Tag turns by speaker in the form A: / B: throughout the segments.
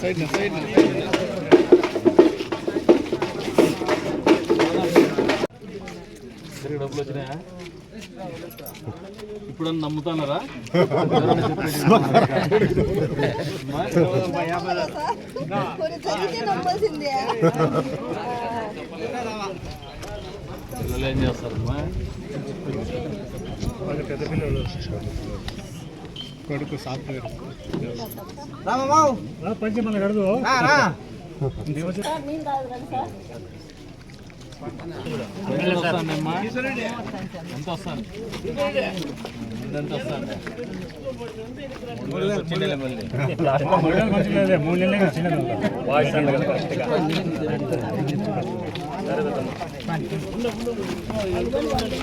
A: Side side డబ్బులు వచ్చినాయా ఇప్పుడు నమ్ముతున్నారా పిల్లలు ఏం చేస్తారమ్మా
B: పెద్ద పిల్లలు కొడుకు సాఫ్ట్వేర్. కడదు
A: ఎంత వస్తాను? ఎంత వస్తాను? మూడు
B: నెలలు చిన్నది
A: పిల్లలు ఏం చేస్తారమ్మా
B: తమని భార్య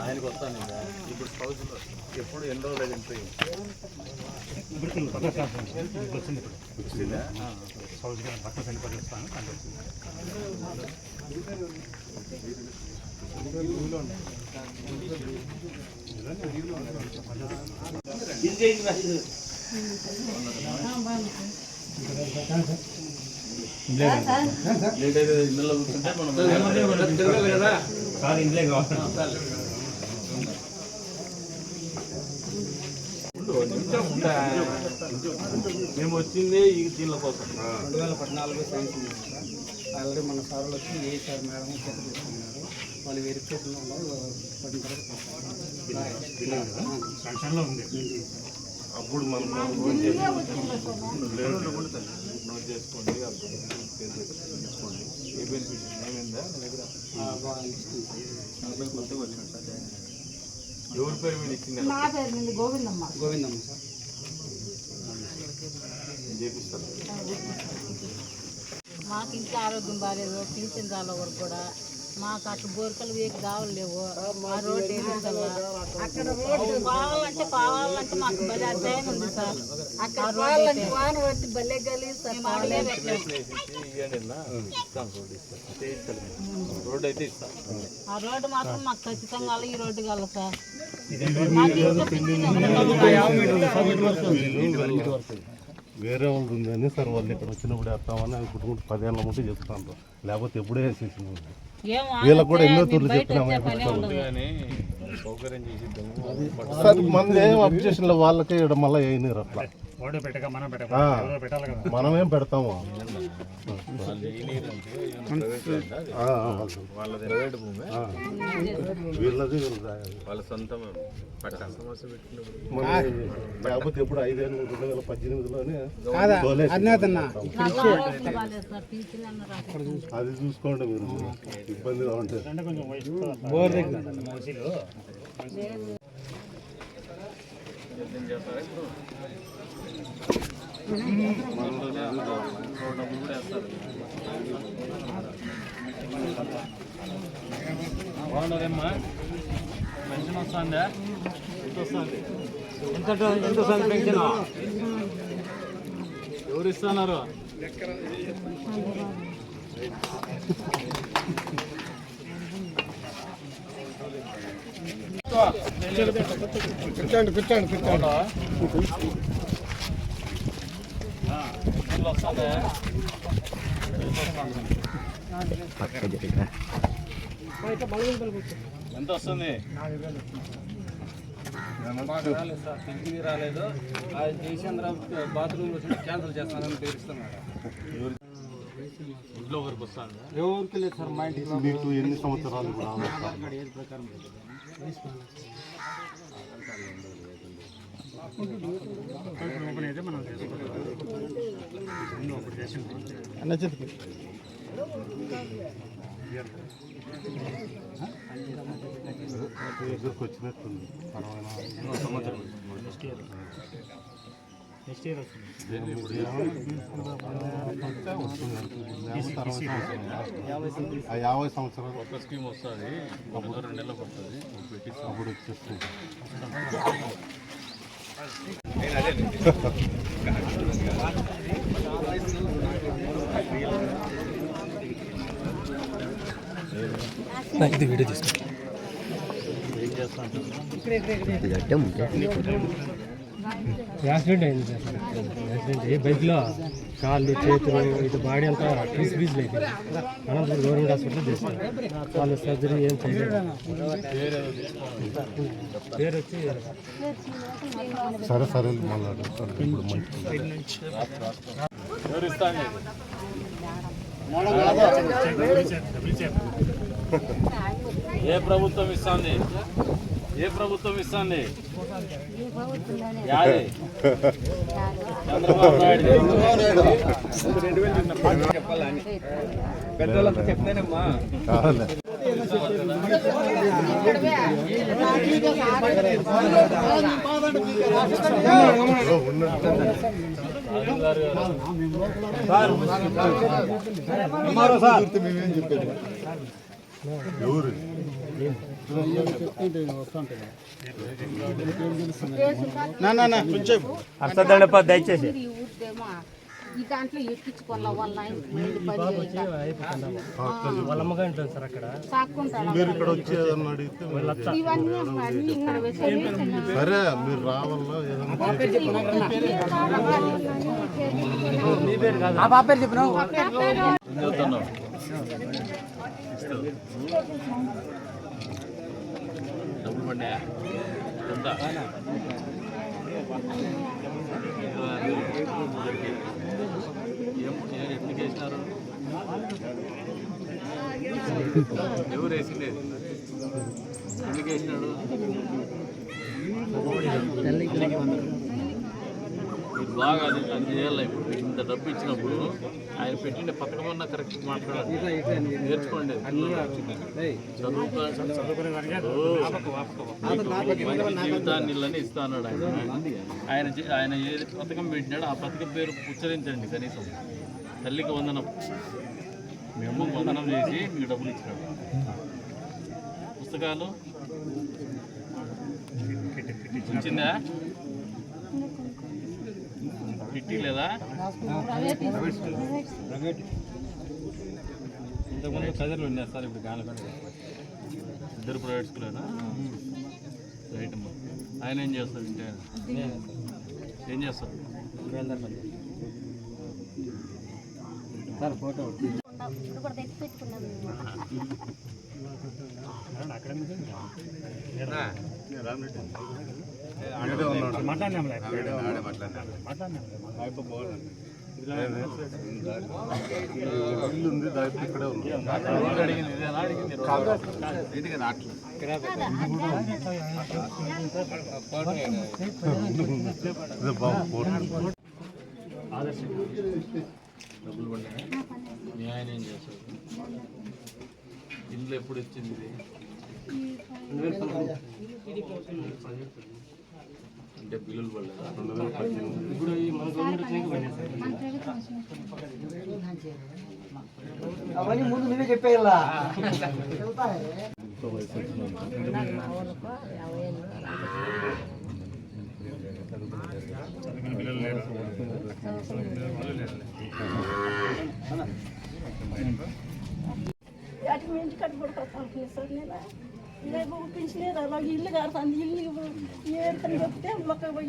A: ఆయనకు వస్తాను ఇప్పుడు హౌస్లో ఎప్పుడు ఎన్ని రోజులు వెళ్ళిపోయి
B: ఇప్పుడు పక్క క్లాస్ ఇప్పుడు వచ్చింది ఇప్పుడు
A: వచ్చిందా
B: హౌస్ పక్క సెంటర్ పట్టిస్తాను సార్ ఇంట్లో కావాలి.
A: మేము వచ్చింది ఈ దీనిల కోసం.
C: రెండు వేల పద్నాలుగు శాంక్షన్ ఆల్రెడీ మన సార్లు వచ్చి ఏ సార్ మేడం చేత తీసుకున్నారు. వాళ్ళు వెరిఫికేషన్లో ఉన్నారు పడిన తర్వాత
B: ఉంది.
A: అప్పుడు మనం నోట్ చేసుకోండి అప్పుడు తీసుకోండి ఏ బెనిఫిట్ ఏమైందా మీ దగ్గర? కొత్తగా వచ్చాడు సార్ ఎవరి పేరు మీద ఇచ్చింది?
D: నా పేరు మీద గోవిందమ్మ.
C: గోవిందమ్మ సార్.
A: చేపిస్తారు
E: మాకు ఇంట్లో ఆరోగ్యం బాగాలేదు పింఛన్ చాలా వరకు కూడా. మాకు అటు బోరికలు వేకి కావలేవు ఆ రోడ్డు రోడ్డు కావాలంటే కావాలంటే మాకు భలే అధ్యాయం ఉంది సార్. అక్కడ కావాలంటే వాన పడితే భలే
A: ఇవ్వండి అన్న ఇస్తాను రోడ్డు రోడ్డు అయితే
E: ఆ రోడ్డు మాత్రం మాకు ఖచ్చితంగా కావాలి, ఈ రోడ్డు కావాలి సార్.
F: వేరే వాళ్ళు ఉందని సార్ వాళ్ళు ఇక్కడ వచ్చినప్పుడు వేస్తామని అవి కుటుంబం పదేళ్ళ ముందు చెప్తాను లేకపోతే ఎప్పుడే వేసేసింది వీళ్ళకి కూడా ఎన్నో తూర్లు సార్ మంది ఏం అబ్జెక్షన్ల వాళ్ళకి ఇక్కడ మళ్ళీ వేయనిరు అట్లా. మనమేం పెడతాము.
A: వాళ్ళది. వాళ్ళ సొంతం
F: లేకపోతే ఎప్పుడు ఐదేళ్ళు రెండు వేల పద్దెనిమిదిలోనే. అది చూసుకోండి మీరు. ఇబ్బందిగా ఉంటుంది
B: అంటే కొంచెం
A: ఇప్పుడు డబ్బులు కూడా వేస్తారు పెన్షన్ వస్తుందా ఎంత వస్తుంది
C: ఎంత ఎంత పెన్షన్
A: ఎవరు ఇస్తున్నారు
C: కూర్చోండి కూర్చోండి కూర్చోండి.
A: ఎంత వస్తుంది
C: రాలేదు. సార్ పింఛన్ రాలేదు అది జయచంద్ర బాత్రూమ్ క్యాన్సిల్ చేస్తానని పేరుస్తున్నాడు
A: ఇంట్లో
C: ఎవరికి లేదు సార్ మా
F: మీకు ఎన్ని సంవత్సరాలు ఇప్పుడు
C: ఏది ప్రకారం
B: ఓపెన్ అయితే మనం చేసుకోవాలి ఒకటి
F: పర్వాలేదు
A: సంవత్సరం
B: నెక్స్ట్ ఇయర్ వస్తుంది.
F: తీసుకుంటే ఆ యాభై సంవత్సరాలు.
A: కొత్త స్కీమ్ వస్తుంది. అప్పుడు రెండు నెలలు పడుతుంది పెట్టి
F: అప్పుడు వచ్చేస్తుంది.
B: యాక్సిడెంట్ అయింది సార్. యాక్సిడెంట్ ఏ బైక్లో కాళ్ళు చేతులు ఇటు బాడీ అంతా పీస్ పీసులు అయిపోయింది అనంతపురం గవర్నమెంట్ హాస్పిటల్ చేస్తారు వాళ్ళు సర్జరీ ఏం చేయలేదు. పేరు వచ్చి
F: సరే సరే
A: ఏ ప్రభుత్వం ఇస్తుంది? ఏ ప్రభుత్వం ఇస్తుంది? యాది? చంద్రబాబు నాయుడు
C: పెద్దోళ్ళంతా చెప్తేనేమ్మా.
F: ఎవరు?
B: అర్థదండప దయచేసి.
E: ఈ ఊరిదేమో ఈ దాంట్లో ఎక్కించుకోవాల వాళ్ళ ఆయన మంది పని చేయక.
B: వాళ్ళ అమ్మగా ఉంటుంది సార్ అక్కడ.
F: మీరు ఇక్కడ వచ్చి ఏదన్నా అడిగితే మీరు
E: ఇవన్నీ అన్నీ ఇక్కడ వేసేది
F: సరే మీరు రావాలా? ఏదైనా
A: చెప్తున్నావు డబ్బులు పడ్డా ఎంత? ఏం ఏ- ఎవరు వేసిండేది? ఎందుకు వేసినాడు? మీరు బాగా అది అది చేయాలి. ఇప్పుడు ఇంత డబ్బు ఇచ్చినప్పుడు ఆయన పెట్టిన పథకం అన్న కరెక్ట్ మాట్లాడాలి. నేర్చుకోండి. మంచి జీవితాన్ని ఇస్తాడు ఇస్తా అన్నాడు ఆయన. ఆయన ఆయన ఏ పథకం పెట్టినాడో ఆ పథకం పేరు ఉచ్చరించండి కనీసం. తల్లికి వందనం. మేము వందనం చేసి మీకు డబ్బులు ఇచ్చినాడు. పుస్తకాలు? ఇచ్చిందా? కిట్టి లేదా ఇంతకుముందు కదిర్లు ఉన్నాయి సార్ ఇప్పుడు గానపేట ఇద్దరు ప్రైవేట్ స్కూలేనా రైట్ అమ్మా. ఆయన ఏం చేస్తాడు ఇంటే ఏం చేస్తాడు
F: ఇల్లు ఉంది దాంట్లో ఇక్కడే ఉంది.
A: ఎవరు అడిగింది ఇదేనా అడిగింది
F: ఇదే బాబు కోర్టు
A: డబ్బులు పడ్డాయి మీ ఆయన ఏం చేస్తాడు ఇల్లు ఎప్పుడు ఇచ్చింది ఇది అంటే బిల్లులు పడలేదా
F: రెండు వేల పద్దెనిమిది
B: ఇప్పుడు ఈ మన గవర్నమెంట్ వచ్చాక పోయినాయి సార్
C: అవన్నీ ముందు నువ్వే చెప్పేయాలా
D: అటు మీ ఇంటి కట్టు సార్ నేను? లేదు? పింఛలేదు అలాగే ఇల్లు కారుతుంది ఇల్లు ఏడుతని చెప్తే మొక్క పోయి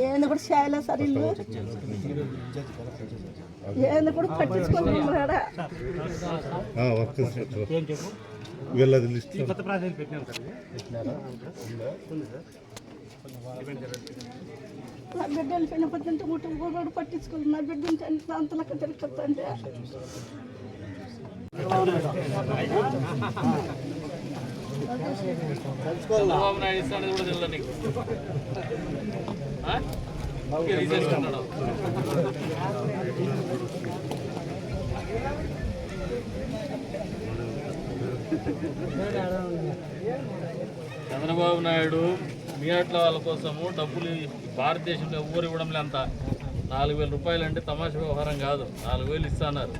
D: ఏంది కూడా చేయలేదు సార్ ఇల్లు? ఏంది కూడా పట్టించుకోలేదు
F: వర్క్ వీళ్ళది లిస్ట్
B: కొత్త ప్రాజెక్ట్ పెట్టినాం సార్
D: నా బిడ్డ పొద్దుంటే పట్టించుకోలేదు నా బిడ్డ ఉంటే అంతలక్క
A: చంద్రబాబు నాయుడు ఇస్తానని కూడా తెలియదు నీకు? చంద్రబాబు నాయుడు వాళ్ళ కోసము డబ్బులు భారతదేశంలో ఎవరు ఇవ్వడంలే అంత. నాలుగు వేల రూపాయలు అంటే తమాషా వ్యవహారం కాదు. నాలుగు వేలు ఇస్తున్నారు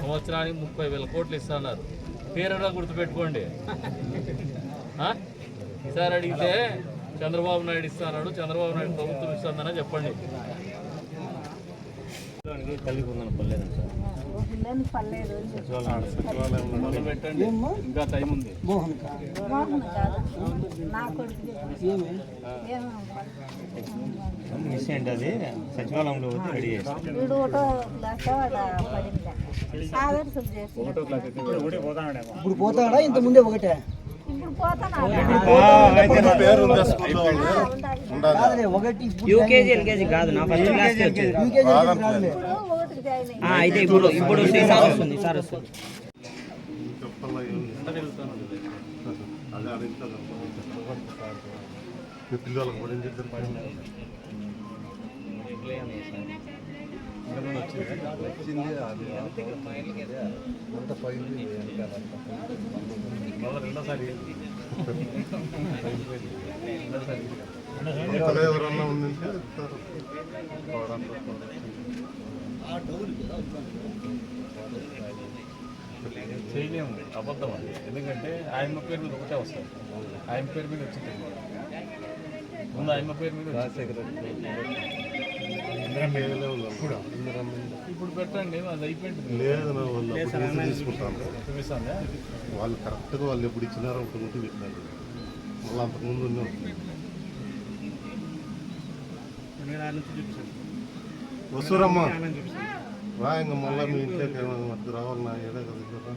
A: సంవత్సరానికి ముప్పై వేల కోట్లు ఇస్తున్నారు పేరుగా గుర్తుపెట్టుకోండి. ఆ? ఈసారి అడిగితే చంద్రబాబు నాయుడు ఇస్తున్నాడు చంద్రబాబు నాయుడు ప్రభుత్వం ఇస్తుందని చెప్పండి.
D: పిల్లని పర్లేదు
A: మొదలు పెట్టండి. ఇంకా టైం ఉంది.
B: ఏంటి అది? సచివాలయంలో రెడీ చేస్తాం
G: ఇప్పుడు పోతాడా ఇంత ముందే ఒకటే ఒకటి
H: యూకేజీ ఎల్కేజీ కాదు నా ఫస్ట్ క్లాస్ అయితే ఇప్పుడు ఇప్పుడు సార్ వస్తుంది సార్ వస్తుంది
F: చెప్పాలా ఏం లేదు. అదే అడుగుతాను ఎవరన్నా ఉందంటే
A: చేయలేము అబద్ధం అది ఎందుకంటే ఆయన పేరు మీద ఒకటే వస్తుంది ఆయన పేరు మీద వచ్చింది ముందు ఆయన పేరు మీద వచ్చింది.
F: ఇందిరమ్మ అప్పుడు ఇందిరమ్మ
A: ఇప్పుడు పెట్టండి అది అయిపోయింది.
F: లేదు నా తీసుకుంటాను.
A: చూపిస్తాను
F: వాళ్ళు కరెక్ట్గా వాళ్ళు ఎప్పుడు ఇచ్చినారో అప్పుడు ఉంటే పెట్టినారు. మళ్ళీ అంతకుముందు ఉన్నాం వసూరమ్మ రా ఇంకా మళ్ళీ మీ ఇంట్లోకి రావాలన్నా ఏదో కదా